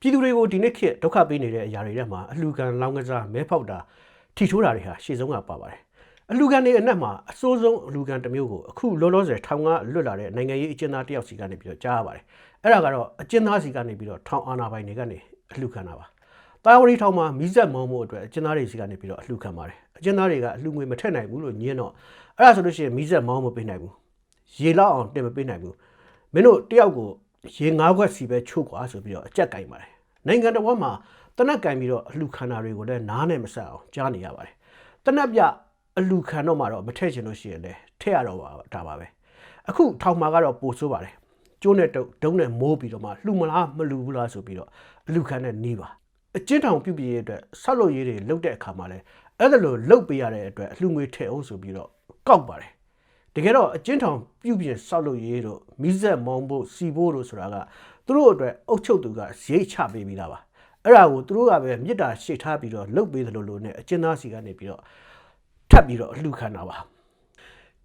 ပြည်သူတွေကိုဒီနေ့ခေတ်ဒုက္ခပေးနေတဲ့အရာတွေထဲမှာအလှခံလောင်းကစားမဲဖောက်တာထီထိုးတာတွေဟာရှေ့ဆုံးကပါပါတယ်အလှခံတွေအနက်မှာအစိုးဆုံးအလှခံတစ်မျိုးကိုအခုလောလောဆယ်ထောင်ကလွတ်လာတဲ့နိုင်ငံရေးအကျဉ်းသားတယောက်စီကနေပြီးတော့ကြားရပါတယ်အဲ့ဒါကတော့အကျဉ်းသားစီကနေပြီးတော့ထောင်အာဏာပိုင်တွေကနေအလှခံတာပါတာဝရီထောင်မှာမိဆက်မောင်းမှုအတွက်အကျဉ်းသားတွေစီကနေပြီးတော့အလှခံပါတယ်အကျဉ်းသားတွေကအလှငွေမထက်နိုင်ဘူးလို့ညင်းတော့အဲ့ဒါဆိုလို့ရှိရင်မိဆက်မောင်းမပေးနိုင်ဘူးရေလောက်အောင်တင်မပေးနိုင်ဘူးမင်းတို့တယောက်ကိုရေငါးခွက်စီပဲချို့ကွာဆိုပြီးတော့အကြက်ကင်ပါတယ် နိုင်ငံတော်ဘက်မှာတနက်ကင်ပြီးတော့အလှခံတာတွေကိုလည်းနားနဲ့မဆက်အောင်ကြားနေရပါတယ်။တနက်ပြအလှခံတော့မှတော့မထည့်ချင်လို့ရှိရင်လည်းထည့်ရတော့ပါဒါပါပဲ။အခုထောင်မှာကတော့ပိုဆိုးပါတယ်။ကျိုးနဲ့တုပ်ဒုံးနဲ့မိုးပြီးတော့မှလှူမလားမလှူဘူးလားဆိုပြီးတော့အလှခံနဲ့နေပါ။အကျဉ်းထောင်ပြုတ်ပြည့်ရဲ့အတွက်ဆောက်လုပ်ရေးတွေလုပ်တဲ့အခါမှာလည်းအဲ့ဒါလိုလုပ်ပေးရတဲ့အတွက်အလှငွေထည့်အောင်ဆိုပြီးတော့ကောက်ပါတယ်။တကယ်တော့အကျဉ်းထောင်ပြုပြင်ဆောက်လုပ်ရေးတို့မိဇက်မောင်းဖို့စီဖို့တို့ဆိုတာက သူတို့အတွက်အုပ်ချုပ်သူကဈေးချပေးပြီးသားပါအဲ့ဒါကိုသူတို့ကပဲမြစ်တာရှေ့ထားပြီးတော့လှုပ်ပေးသလိုလိုနဲ့အကျဉ်းသားစီကနေပြီးတော့ထပ်ပြီးတော့အလှခံတာပါ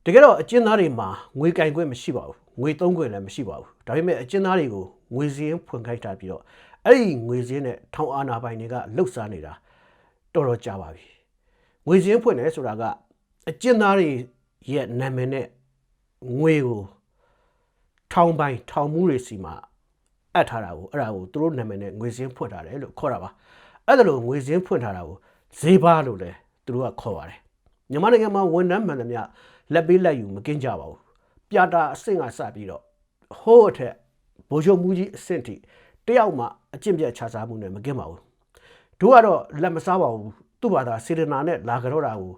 တကယ်တော့အကျဉ်းသားတွေမှာငွေကင်ခွင့်မရှိပါဘူးငွေသုံးခွင့်လည်းမရှိပါဘူးဒါပေမဲ့အကျဉ်းသားတွေကိုငွေစည်းဖွင့်ခိုက်ထားပြီးတော့အဲ့ဒီငွေစည်းနဲ့ထောင်အာဏာပိုင်တွေကလှုပ်ရှားနေတာတော်တော်ကြာပါပြီငွေစင်းဖွင့်တယ်ဆိုတာကအကျဉ်းသားတွေရဲ့နာမည်နဲ့ငွေကိုထောင်ပိုင်းထောင်မှုတွေစီမှာ အပ်ထားတာကိုအဲ့ဒါကိုသူတို့နာမည်နဲ့ငွေစင်းဖွင့်ထားတယ်လို့ခေါ်တာပါအဲ့ဒါလို့ငွေစင်းဖွင့်ထားတာကိုဈေးပါလို့လည်းသူတို့ကခေါ်ပါတယ်မြန်မာနိုင်ငံမှာဝန်ထမ်းမှန်သမျှလက်ပေးလက်ယူမကင်းကြပါဘူးပြတာအဆင့်ကစပြီးတော့ဟိုးအထက်ဘိုးချုပ်မူကြီးအဆင့်ထိတယောက်မှအကျင့်ပြတ်ခြားစားမှုနဲ့မကင်းပါဘူးတို့ကတော့လက်မစားပါဘူးသူ့ဘာသာစေတနာနဲ့လာကြတော့တာကို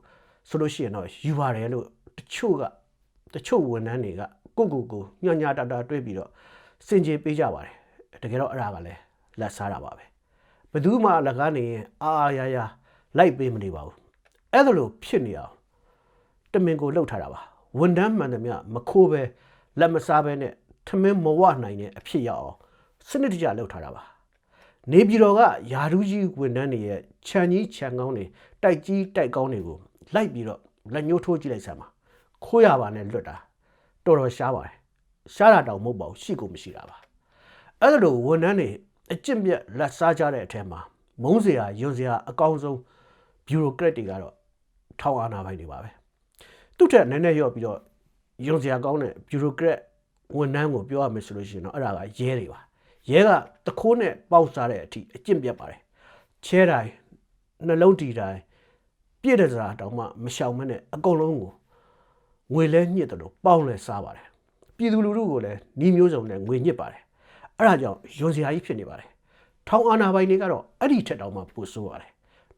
ဆိုလို့ရှိရင်တော့ယူပါတယ်လို့တချို့ကတချို့ဝန်ထမ်းတွေကကိုယ့်ကိုယ်ကိုညညာတာတာတွေးပြီးတော့စင်ကြေပေးကြပါတယ် တကယ်တော့အဲ့ဒါကလည်းလက်စားတာပါပဲဘယ်သူမှအလကားနေရင်အာအာရရလိုက်ပေးမနေပါဘူးအဲ့ဒါလို့ဖြစ်နေအောင်တမင်ကိုလှုပ်ထားတာပါဝန်ထမ်းမှန်သမျှမခိုးပဲလက်မစားပဲနဲ့ထမင်းမဝနိုင်တဲ့အဖြစ်ရောက်အောင်စနစ်တကျလှုပ်ထားတာပါနေပြည်တော်ကယာဒူးကြီးဝန်ထမ်းတွေရဲ့ခြံကြီးခြံကောင်းတွေတိုက်ကြီးတိုက်ကောင်းတွေကိုလိုက်ပြီးတော့လက်ညှိုးထိုးကြည့်လိုက်စမ်းပါခိုးရပါနဲ့လွတ်တာတော်တော်ရှားပါတယ်ရှားတာတောင်မဟုတ်ပါဘူးရှိကိုမရှိတာပါ အဲ့ဒါလိုဝန်ထမ်းတွေအကျင့်ပြတ်လက်စားကြတဲ့အထက်မှာမုန်းစရာယွန်စရာအကောင်းဆုံးဘျူရိုကရက်တွေကတော့ထောင်အာဏာပိုင်တွေပါပဲသူ့ထက်နည်းနည်းရော့ပြီးတော့ယွန်စရာကောင်းတဲ့ဘျူရိုကရက်ဝန်ထမ်းကိုပြောရမယ်ဆိုလို့ရှိရင်တော့အဲ့ဒါကရဲတွေပါရဲကတခိုးနဲ့ပေါက်စားတဲ့အထိအကျင့်ပြတ်ပါတယ်ချဲတိုင်းနှလုံးတီတိုင်းပြည့်တဲ့စရာတောင်မှမရှောင်မနဲ့အကုန်လုံးကိုငွေလဲညှစ်တယ်လို့ပေါင်းလဲစားပါတယ်ပြည်သူလူထုကိုလည်းနှီးမျိုးစုံနဲ့ငွေညှစ်ပါတယ် အဲ့ဒါကြောင့်ယွန်စရာကြီးဖြစ်နေပါတယ်ထောင်အာဏာပိုင်တွေကတော့အဲ့ဒီထက်တောင်မှပိုဆိုးပါတယ်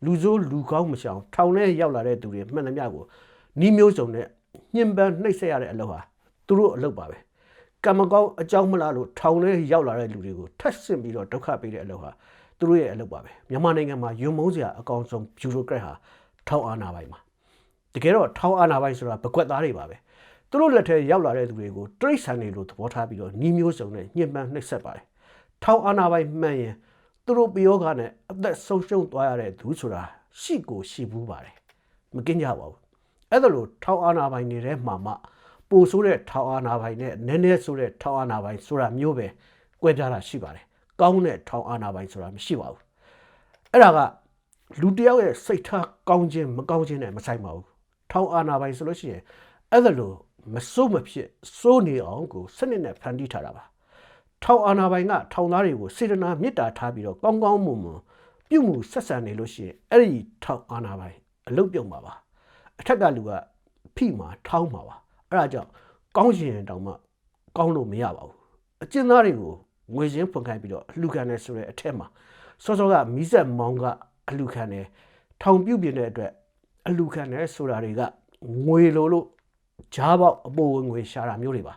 လူဆိုးလူကောင်းမရှောင်ထောင်ထဲရောက်လာတဲ့သူတွေမှန်သမျှကိုနှီးမျိုးစုံနဲ့ညှဉ်းပန်းနှိပ်စက်ရတဲ့အလုပ်ဟာသူတို့အလုပ်ပါပဲကံမကောင်းအကြောင်းမလားလို့ထောင်ထဲရောက်လာတဲ့လူတွေကိုထပ်ဆင့်ပြီးတော့ဒုက္ခပေးတဲ့အလုပ်ဟာသူတို့ရဲ့အလုပ်ပါပဲမြန်မာနိုင်ငံမှာယွံမုန်းစရာအကောင်ဆုံးဘျူရိုကရက်ဟာထောင်အာဏာပိုင်ပါတကယ်တော့ထောင်အာဏာပိုင်ဆိုတာပကွက်သားတွေပါပဲ သူတို့လက်ထဲရောက်လာတဲ့သူတွေကိုတရိတ်ဆန်တွေလို့သဘောထားပြီးတော့နှီးမျိုးစုံနဲ့ညှဉ်းပန်းနှိပ်စက်ပါတယ်ထောင်အာဏာပိုင်မှန်ရင်သူတို့ပယောဂနဲ့အသက်ဆုံးရှုံးသွားရတဲ့သူဆိုတာရှိကိုရှိဘူးပါတယ်မကင်းကြပါဘူးအဲ့ဒါလို့ထောင်အာနာပိုင်နေတဲ့မှာမှပိုဆိုးတဲ့ထောင်အာနာပိုင်နဲ့နည်းနည်းဆိုးတဲ့ထောင်အာနာပိုင်ဆိုတာမျိုးပဲကွဲပြားတာရှိပါတယ်။ကောင်းတဲ့ထောင်အာနာပိုင်ဆိုတာမရှိပါဘူး။အဲ့ဒါကလူတစ်ယောက်ရဲ့စိတ်ထားကောင်းခြင်းမကောင်းခြင်းနဲ့မဆိုင်ပါဘူး။ထောင်အာနာပိုင်ဆိုလို့ရှိရင်အဲ့ဒါလို့ မစိုးမဖြစ်စိုးနေအောင်ကိုစနစ်နဲ့ဖန်တီးထားတာပါ။ထောင်အာနာပိုင်ကထောင်သားတွေကိုစေတနာမေတ္တာထားပြီးတော့ကောင်းကောင်းမွန်မွန်ပြုမှုဆက်ဆံနေလို့ရှိရင်အဲ့ဒီထောင်အာနာပိုင်အလုတ်ပြုံပါပါအထက်ကလူကဖိမှာထောင်းမှာပါအဲ့ဒါကြောင့်ကောင်းရှင်တောင်မှကောင်းလို့မရပါဘူးအကျဉ်းသားတွေကိုငွေချင်းဖွင့်ခိုင်းပြီးတော့အလှခံတယ်ဆိုတဲ့အထက်မှာစောစောကမီးဆက်မောင်းကအလှခံတယ်ထောင်ပြုတ်ပြင်းတဲ့အတွက်အလှခံတယ်ဆိုတာတွေကငွေလိုလို့ ဂျားပေါက်အပေါ်ဝင်ငွေရှာတာမျိုးတွေပါ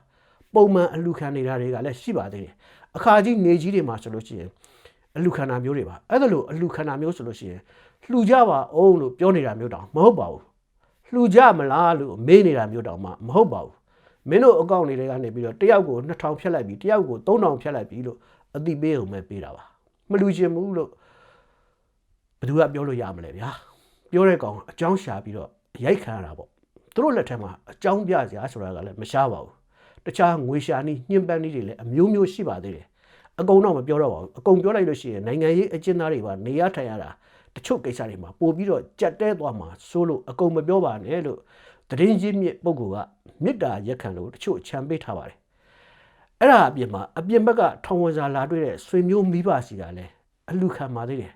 ပုံမှန်အလူခံနေတာတွေကလည်းရှိပါသေးတယ်အခါကြီးနေကြီးတွေမှာဆိုလို့ရှိရင်အလူခံတာမျိုးတွေပါအဲ့ဒါလို့အလူခံတာမျိုးဆိုလို့ရှိရင်လှူကြပါအောင်လို့ပြောနေတာမျိုးတောင်မဟုတ်ပါဘူးလှူကြမလားလို့မေးနေတာမျိုးတောင်မှမဟုတ်ပါဘူးမင်းတို့အကောင့်တွေထဲကနေပြီးတော့တယောက်ကို2000ဖြတ်လိုက်ပြီတယောက်ကို3000ဖြတ်လိုက်ပြီလို့အတိပေးအောင်ပဲပေးတာပါမလူချင်ဘူးလို့ဘယ်သူကပြောလို့ရမလဲဗျာပြောတဲ့ကောင်အကြောင်းရှာပြီးတော့ရိုက်ခံရတာပေါ့ သူတို့လက်ထက်မှာအကြောင်းပြစရာဆိုတာကလည်းမရှားပါဘူးတခြားငွေရှာနည်းညှဉ်းပန်းနည်းတွေလည်းအမျိုးမျိုးရှိပါသေးတယ်အကုန်တော့မပြောတော့ပါဘူးအကုန်ပြောလိုက်လို့ရှိရင်နိုင်ငံရေးအကျဉ်းသားတွေပါနေရထိုင်ရတာတချို့ကိစ္စတွေမှာပို့ပြီးတော့ကြက်တဲသွားမှာစိုးလို့အကုန်မပြောပါနဲ့လို့သတင်းကြီးမြစ်ပုဂ္ဂိုလ်ကမေတ္တာရက်ခံလို့တချို့ချမ်းပေးထားပါတယ်အဲ့ဒါအပြင်မှာအပြင်ဘက်ကထောင်ဝင်စာလာတွေ့တဲ့ဆွေမျိုးမိဘစီကလည်းအလူခံပါသေးတယ်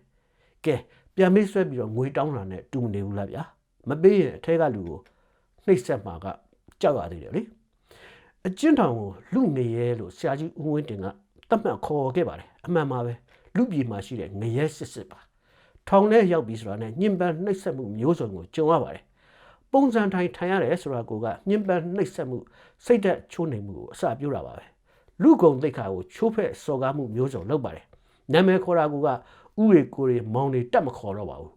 ကဲပြန်မေးဆွဲပြီးတော့ငွေတောင်းတာနဲ့တူမနေဘူးလားဗျာမပေးရင်အထက်ကလူကို နှိပ်စက်မှာကကြောက်ရသေးတယ်လေအကျဉ်းထောင်ကိုလူငရဲလို့ဆရာကြီးဦးဝင်းတင်ကတတ်မှတ်ခေါ်ခဲ့ပါတယ်အမှန်ပါပဲလူပြည်မှာရှိတဲ့ငရဲစစ်စစ်ပါထောင်ထဲရောက်ပြီဆိုတာနဲ့ညှဉ်းပန်းနှိပ်စက်မှုမျိုးစုံကိုကြုံရပါတယ်ပုံစံထိုင်ထိုင်ရတယ်ဆိုတာကိုကညှဉ်းပန်းနှိပ်စက်မှုစိတ်သက်ချိုးနှိမ်မှုကိုအစပြုတာပါပဲလူကုံသိက္ခာကိုချိုးဖက်စော်ကားမှုမျိုးစုံလုပ်ပါတယ်နာမည်ခေါ်တာကဥရေကိုရေမောင်တွေတက်မခေါ်တော့ပါဘူး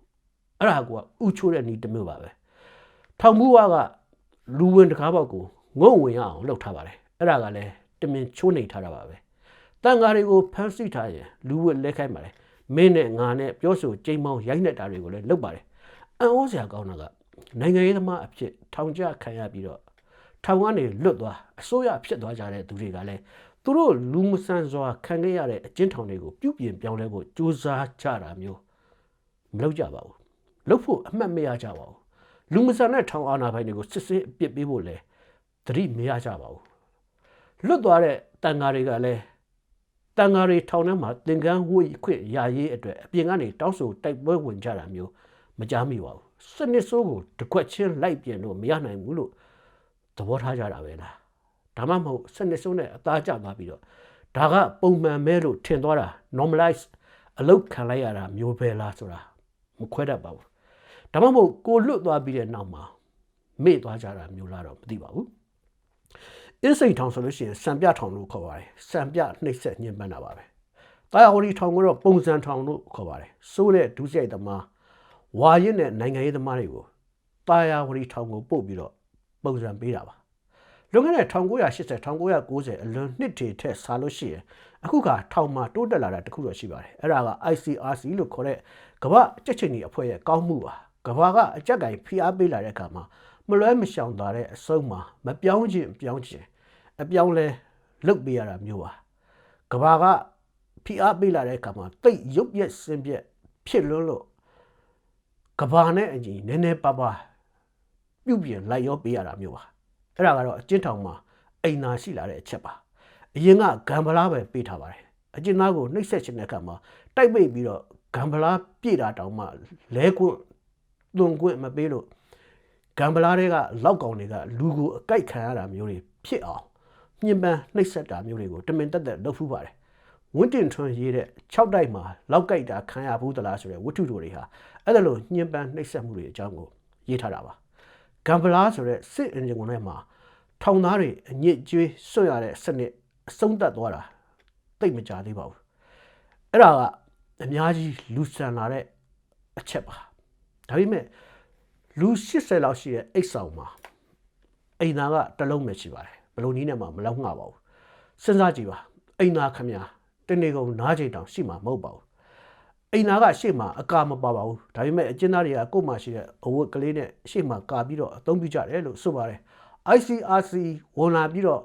အဲ့ဒါကဥချိုးတဲ့နီးတစ်မျိုးပါပဲ ထောင်မှုဝါကလူဝင်တစ်ကားပေါက်ကိုငုံဝင်ရအောင်လုပ်ထားပါတယ်အဲ့ဒါကလည်းတမင်ချိုးနေထားတာပါပဲတန်ဃာတွေကိုဖမ်းဆီးထားရင်လူဝက်လဲခိုင်းပါတယ်မင်းနဲ့ငါနဲ့ပြောဆိုကြိမ်မောင်းရိုက်နှက်တာတွေကိုလည်းလုပ်ပါတယ်အံ့ဩစရာကောင်းတာကနိုင်ငံရေးသမားအဖြစ်ထောင်ကျခံရပြီးတော့ထောင်ကနေလွတ်သွားအစိုးရဖြစ်သွားကြတဲ့သူတွေကလည်းသူတို့လူမဆန်စွာခံခဲ့ရတဲ့အကျဉ်းထောင်တွေကိုပြုပြင်ပြောင်းလဲဖို့ကြိုးစားကြတာမျိုးမလုပ်ကြပါဘူးလုပ်ဖို့အမှတ်မရကြပါဘူး လူမဆန်တဲ့ထောင်အာဏာပိုင်တွေကိုစစ်စစ်အပြစ်ပေးဖို့လဲသတိမရကြပါဘူးလွတ်သွားတဲ့တန်ဃာတွေကလည်းတန်ဃာတွေထောင်ထဲမှာသင်္ကန်းဝတ်ခွင့်ရာရေးအတွက်အပြင်ကနေတောင်းဆိုတိုက်ပွဲဝင်ကြတာမျိုးမကြားမိပါဘူးစနစ်ဆိုးကိုတစ်ခွက်ချင်းလိုက်ပြင်လို့မရနိုင်ဘူးလို့သဘောထားကြတာပဲလားဒါမှမဟုတ်စနစ်ဆိုးနဲ့အသားကျသွားပြီးတော့ဒါကပုံမှန်မဲလို့ထင်သွားတာ normalize အလုတ်ခံလိုက်ရတာမျိုးပဲလားဆိုတာမခွဲတတ်ပါဘူး ဒါမှမဟုတ်ကိုလွတ်သွားပြီးတဲ့နောက်မှာမေ့သွားကြတာမျိုးလားတော့မသိပါဘူးအင်းစိန်ထောင်ဆိုလို့ရှိရင်စံပြထောင်လို့ခေါ်ပါတယ်စံပြနှိပ်စက်ညှဉ်းပန်းတာပါပဲတာယာဝတီထောင်ကတော့ပုံစံထောင်လို့ခေါ်ပါတယ်စိုးတဲ့ဒုစရိုက်သမားဝါရင်နဲ့နိုင်ငံရေးသမားတွေကိုတာယာဝတီထောင်ကိုပို့ပြီးတော့ပုံစံပေးတာပါလွန်ခဲ့တဲ့1980 1990အလွန်နှစ်တွေထက်ဆာလို့ရှိရင်အခုကထောင်မှာတိုးတက်လာတာတခုတော့ရှိပါတယ်အဲ့ဒါက ICRC လို့ခေါ်တဲ့ကမ္ဘာကြက်ချင်ကြီးအဖွဲ့ရဲ့ကောင်းမှုပါ ကမ္ဘာကအကြက်ကင်ဖိအားပေးလာတဲ့အခါမှာမလွဲမရှောင်သာတဲ့အဆုံးမှာမပြောင်းခြင်းပြောင်းခြင်းအပြောင်းလဲလုတ်ပေးရတာမျိုးပါကမ္ဘာကဖိအားပေးလာတဲ့အခါမှာတိတ်ရုပ်ရက်စင်ပြက်ဖြစ်လွန်းလို့ကမ္ဘာနဲ့အညီနည်းနည်းပါးပါးပြုတ်ပြင်လိုက်ရောပေးရတာမျိုးပါအဲ့ဒါကတော့အကျဉ်းထောင်မှာအိမ်သာရှိလာတဲ့အချက်ပါအရင်ကဂံပလားပဲပေးထားပါတယ်အကျဉ်းသားကိုနှိပ်စက်ခြင်းတဲ့အခါမှာတိုက်ပိတ်ပြီးတော့ဂံပလားပြည့်တာတောင်မှလဲကွန့် သွန်ကွန့်မပေးလို့ဂံပလားတွေကလောက်ကောင်တွေကလူကိုအကြိုက်ခံရတာမျိုးတွေဖြစ်အောင်ညှဉ်းပန်းနှိပ်စက်တာမျိုးတွေကိုတမင်တက်တက်လုပ်ဖူးပါတယ်ဝင်းတင်ထွန်းရေးတဲ့6တိုက်မှာလောက်ကြိုက်တာခံရဘူးသလားဆိုတဲ့ဝတ္ထုတို့တွေဟာအဲ့ဒါလိုညှဉ်းပန်းနှိပ်စက်မှုတွေအကြောင်းကိုရေးထားတာပါဂမ်ဘလာဆိုတဲ့စစ်အင်ဂျင်ကုန်ထဲမှာထောင်သားတွေအညစ်အကြေးဆွတ်ရတဲ့စနစ်အဆုံးသတ်သွားတာတိတ်မကြသေးပါဘူးအဲ့ဒါကအများကြီးလူဆန်လာတဲ့အချက်ပါ ဒါပေမဲ့လူ80လောက်ရှိတဲ့အိတ်ဆောင်မှာအိမ်သားကတစ်လုံးပဲရှိပါတယ်ဘယ်လိုနည်းနဲ့မှမလောက်ငှပါဘူးစဉ်းစားကြည့်ပါအိမ်သားခမညာတနေ့ကုန်နားချိန်တောင်ရှိမှာမဟုတ်ပါဘူးအိမ်သားကရှေ့မှာအကာမပါပါဘူးဒါပေမဲ့အကျဉ်းသားတွေကကိုယ်မှရှိတဲ့အဝတ်ကလေးနဲ့ရှေ့မှာကာပြီးတော့အသုံးပြုကြတယ်လို့ဆိုပါတယ် ICRC ဝန်လာပြီးတော့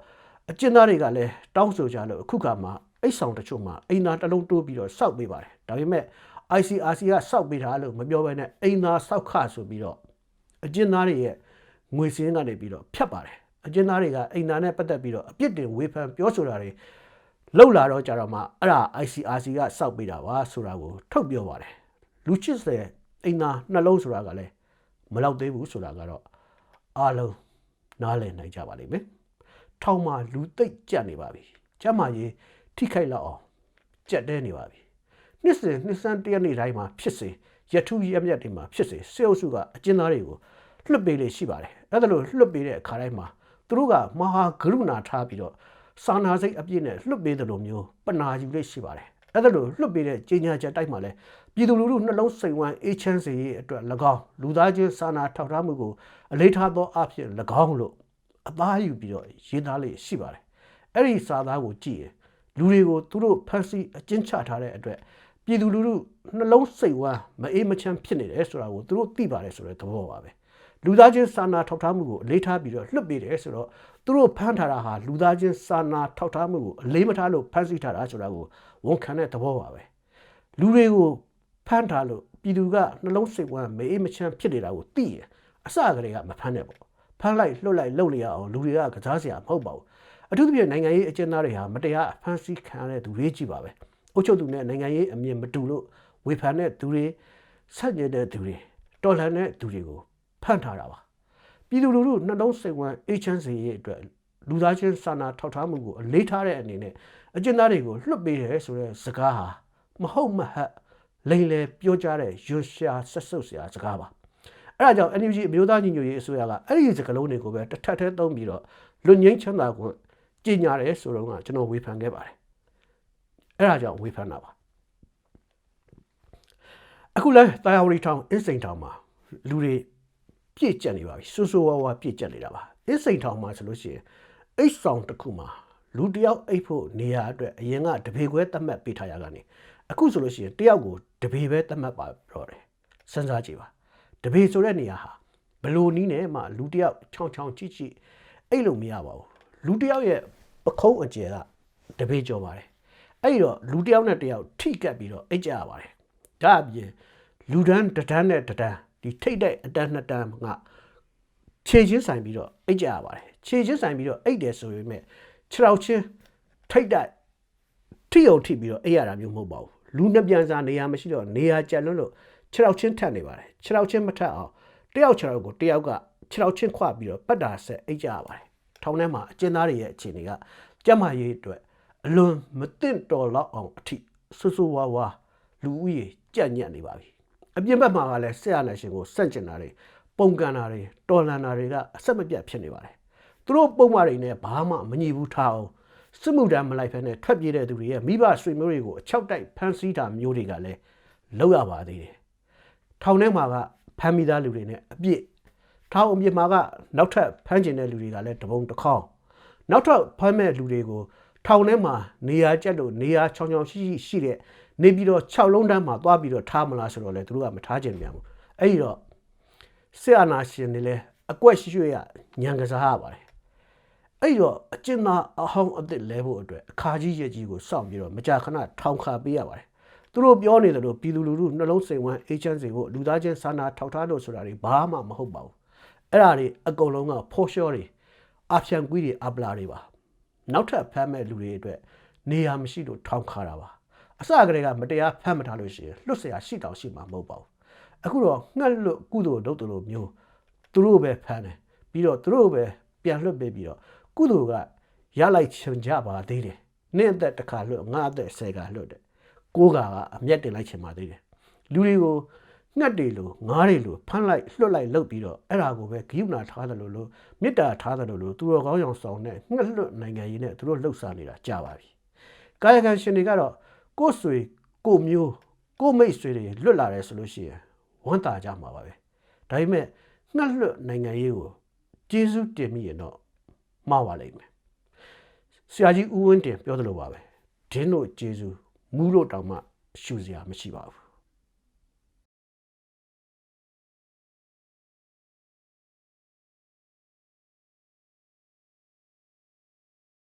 အကျဉ်းသားတွေကလည်းတောင်းဆိုကြလို့အခုခါမှာအိတ်ဆောင်တချို့မှာအိမ်သားတစ်လုံးတိုးပြီးတော့စောက်ပေးပါတယ်ဒါပေမဲ့ ICRC ကစောက်ပေးတာလို့မပြောဘဲနဲ့အိမ်သားစောက်ခဆိုပြီးတော့အကျဉ်းသားတွေရဲ့ငွေစင်းကနေပြီးတော့ဖြတ်ပါတယ်အကျဉ်းသားတွေကအိမ်သားနဲ့ပတ်သက်ပြီးတော့အပြစ်တင်ဝေဖန်ပြောဆိုတာတွေလောက်လာတော့ကြတော့မှအဲ့ဒါ ICRC ကစောက်ပေးတာပါဆိုတာကိုထုတ်ပြောပါတယ်လူချစ်တဲ့အိမ်သားနှလုံးဆိုတာကလည်းမလောက်သေးဘူးဆိုတာကတော့အားလုံးနားလည်နိုင်ကြပါလိမ့်မယ်ထောင်မှာလူသိပ်ကြက်နေပါပြီကျမ်းမာရေးထိခိုက်လောက်အောင်ကြက်တဲနေပါပြီ နှစ်စဉ်နှစ်စန်းတရက်နေ့တိုင်းမှာဖြစ်စေရထူးရက်မြတ်တွေမှာဖြစ်စေစေအုပ်စုကအကျဉ်းသားတွေကိုလွတ်ပေးလေရှိပါတယ်အဲ့ဒါလို့လွတ်ပေးတဲ့အခါတိုင်းမှာသူတို့ကမဟာကရုဏာထားပြီးတော့စာနာစိတ်အပြည့်နဲ့လွတ်ပေးတယ်လို့မျိုးပနာယူလေရှိပါတယ်အဲ့ဒါလို့လွတ်ပေးတဲ့ကြေညာချက်တိုက်မှာလဲပြည်သူလူထုနှလုံးစိမ်ဝမ်းအေးချမ်းစေရေးအတွက်၎င်းလူသားချင်းစာနာထောက်ထားမှုကိုအလေးထားသောအဖြစ်၎င်းလို့အသားယူပြီးတော့ရေးသားလေးရှိပါတယ်အဲ့ဒီစာသားကိုကြည့်ရင်လူတွေကိုသူတို့ဖန်ဆီးအကျဉ်းချထားတဲ့အတွက် ပြည်သူလူထုနှလုံးစိတ်ဝမ်းမအေးမချမ်းဖြစ်နေတယ်ဆိုတာကိုသူတို့သိပါတယ်ဆိုတဲ့သဘောပါပဲလူသားချင်းစာနာထောက်ထားမှုကိုအလေးထားပြီးတော့လွတ်ပေးတယ်ဆိုတော့သူတို့ဖမ်းထားတာဟာလူသားချင်းစာနာထောက်ထားမှုကိုအလေးမထားလို့ဖမ်းဆီးထားတာဆိုတာကိုဝန်ခံတဲ့သဘောပါပဲလူတွေကိုဖမ်းထားလို့ပြည်သူကနှလုံးစိတ်ဝမ်းမေးအေးမချမ်းဖြစ်နေတာကိုသိရင်အစကတည်းကမဖမ်းနဲ့ပေါ့ဖမ်းလိုက်လှုပ်လိုက်လှုပ်လိုက်ရအောင်လူတွေကကစားစရာမဟုတ်ပါဘူးအထူးသဖြင့်နိုင်ငံရေးအကျဉ်းသားတွေဟာမတရားအဖမ်းဆီးခံရတဲ့သူတွေကြီးပါပဲ အုပ်ချုပ်သူနဲ့နိုင်ငံရေးအမြင်မတူလို့ဝေဖန်တဲ့သူတွေဆက်ကျင်တဲ့သူတွေတော်လှန်တဲ့သူတွေကိုဖမ်းထားတာပါပြည်သူလူထုနှလုံးစိတ်ဝမ်းအေးချမ်းစေရေးအတွက်လူသားချင်းစာနာထောက်ထားမှုကိုအလေးထားတဲ့အနေနဲ့အကျဉ်းသားတွေကိုလွှတ်ပေးတယ်ဆိုတဲ့စကားဟာမဟုတ်မဟတ်လိန်လေပြောကြတဲ့ရွှန်ရှာဆက်ဆုပ်စရာစကားပါအဲ့ဒါကြောင့် NUG အမျိုးသားညီညွတ်ရေးအစိုးရကအဲ့ဒီစကားလုံးတွေကိုပဲတစ်ထပ်ထဲသုံးပြီးတော့လွတ်ငင်းချမ်းသာခွင့်ကြီးညာတယ်ဆိုတော့ကကျွန်တော်ဝေဖန်ခဲ့ပါတယ် အဲ့ဒါကြောင့်ဝေဖန်တာပါအခုလဲတာယာဝတီထောင်အင်းစိန်ထောင်မှာလူတွေပြည့်ကျက်နေပါပြီဆူဆူဝါဝါပြည့်ကျက်နေတာပါအစ်စိန်ထောင်မှာဆိုလို့ရှိရင်အိတ်ဆောင်တစ်ခုမှာလူတစ်ယောက်အိတ်ဖို့နေရာအတွက်အရင်ကတပေခွဲသတ်မှတ်ပေးထားရကနေအခုဆိုလို့ရှိရင်တစ်ယောက်ကိုတပေပဲသတ်မှတ်ပါတော့တယ်စဉ်းစားကြည့်ပါတပေဆိုတဲ့နေရာဟာဘလို့နီးနဲ့မှလူတစ်ယောက်ချောင်းချောင်းချိချိအိတ်လို့မရပါဘူးလူတစ်ယောက်ရဲ့ပခုံးအကျယ်ကတပေကျော်ပါတယ် အဲ့ဒီတော့လူတစ်ယောက်နဲ့တစ်ယောက်ထိကပ်ပြီးတော့အိတ်ကြရပါတယ်ဒါအပြင်လူတန်းတစ်တန်းနဲ့တစ်တန်းဒီထိတ်တဲ့အတန်းနှစ်တန်းကခြေချင်းဆိုင်ပြီးတော့အိတ်ကြရပါတယ်ခြေချင်းဆိုင်ပြီးတော့အိတ်တယ်ဆိုပေမဲ့ခြေထောက်ချင်းထိတ်တဲ့ထိအောင်ထိပြီးတော့အိတ်ရတာမျိုးမဟုတ်ပါဘူးလူနှစ်ပြန်စာနေရာမရှိတော့နေရာကြက်လွန်းလို့ခြေထောက်ချင်းထက်နေပါတယ်ခြေထောက်ချင်းမထက်အောင်တယောက်ခြေထောက်ကိုတယောက်ကခြေထောက်ချင်းခွပြီးတော့ပတ်တာဆက်အိတ်ကြရပါတယ်ထောင်ထဲမှာအကျဉ်းသားတွေရဲ့အခြေအနေကကြက်မရေးအတွက် အလွန်မသင့်တော်လောက်အောင်အထိဆူဆူဝါဝါလူဦးရေကြက်ညက်နေပါပြီအပြင်ဘက်မှာကလည်းဆက်ရနိုင်ရှင်ကိုစန့်ကျင်တာတွေပုံကန်တာတွေတော်လန်တာတွေကအဆက်မပြတ်ဖြစ်နေပါတယ်သူတို့ပုံမှန်တွေနဲ့ဘာမှမညီဘူးထားအောင်စစ်မှုတမ်းမလိုက်ဖ ೇನೆ ထွက်ပြေးတဲ့သူတွေရဲ့မိဘဆွေမျိုးတွေကိုအချောက်တိုက်ဖမ်းဆီးတာမျိုးတွေကလည်းလောက်ရပါသေးတယ်ထောင်ထဲမှာကဖမ်းမိသားလူတွေနဲ့အပြစ်ထောင်အပြစ်မှာကနောက်ထပ်ဖမ်းကျင်တဲ့လူတွေကလည်းတပုံတစ်ခေါက်နောက်ထပ်ဖမ်းမဲ့လူတွေကို ထောင်ထဲမှာနေရာကျက်လို့နေရာချောင်ချောင်ရှိရှိရှိတဲ့နေပြီးတော့6လုံးတန်းမှာသွားပြီးတော့ထားမလားဆိုတော့လေသူတို့ကမထားခြင်းပြန်ဘူးအဲ့ဒီတော့စစ်အာဏာရှင်တွေလည်းအကွက်ရှိရွှေ့ရညံကစားရပါတယ်အဲ့တော့အကျဉ်းသားအဟောင်းအသစ်လဲဖို့အတွက်အခါကြီးရဲ့ကြီးကိုစောင့်ပြီးတော့မကြာခဏထောင်ခါပေးရပါတယ်သူတို့ပြောနေတယ်လို့ပြည်သူလူထုနှလုံးစိမ်ဝမ်းအေးချမ်းစေဖို့လူသားချင်းစာနာထောက်ထားလို့ဆိုတာတွေဘာမှမဟုတ်ပါဘူးအဲ့ဒါတွေအကုန်လုံးကဖော်ရှော့တွေအဖျံကွီးတွေအပလာတွေပါ နောက်ထပ်ဖမ်းမဲ့လူတွေအတွက်နေရာမရှိလို့ထောင်ခါတာပါအစကတည်းကမတရားဖမ်းမထားလို့ရှိရင်လွတ်เสียရှိတောင်ရှိမှာမဟုတ်ပါဘူးအခုတော့ငှက်လွတ်ကုသိုလ်လုပ်တယ်လို့မျိုးသူတို့ပဲဖမ်းတယ်ပြီးတော့သူတို့ပဲပြန်လွတ်ပေးပြီးတော့ကုသိုလ်ကရလိုက်ချင်ကြပါသေးတယ်နေ့အသက်တစ်ခါလွတ်ငါအသက်ဆယ်ခါလွတ်တယ်ကိုးကာကအမျက်တင်လိုက်ချင်ပါသေးတယ်လူတွေကို ငှက်တွေလိုငားတွေလိုဖမ်းလိုက်လွတ်လိုက်လုပ်ပြီးတော့အဲ့ဒါကိုပဲဂိယူနာထားတယ်လို့လို့မေတ္တာထားတယ်လို့လို့သူတော်ကောင်းအောင်ဆောင်တဲ့ငှက်လွတ်နိုင်ငံရေးနဲ့သူတို့လှုပ်ရှားနေတာကြာပါပြီကာယကံရှင်တွေကတော့ကိုယ်ဆွေကိုမျိုးကိုမိတ်ဆွေတွေလွတ်လာတယ်ဆိုလို့ရှိရင်ဝမ်းသာကြမှာပါပဲဒါပေမဲ့ငှက်လွတ်နိုင်ငံရေးကိုကျေးဇူးတင်မိရင်တော့မှားပါလိမ့်မယ်ဆရာကြီးဦးဝင်းတင်ပြောသလိုပါပဲဒင်းတို့ကျေးဇူးမူးလို့တောင်မှရှူစရာမရှိပါဘူး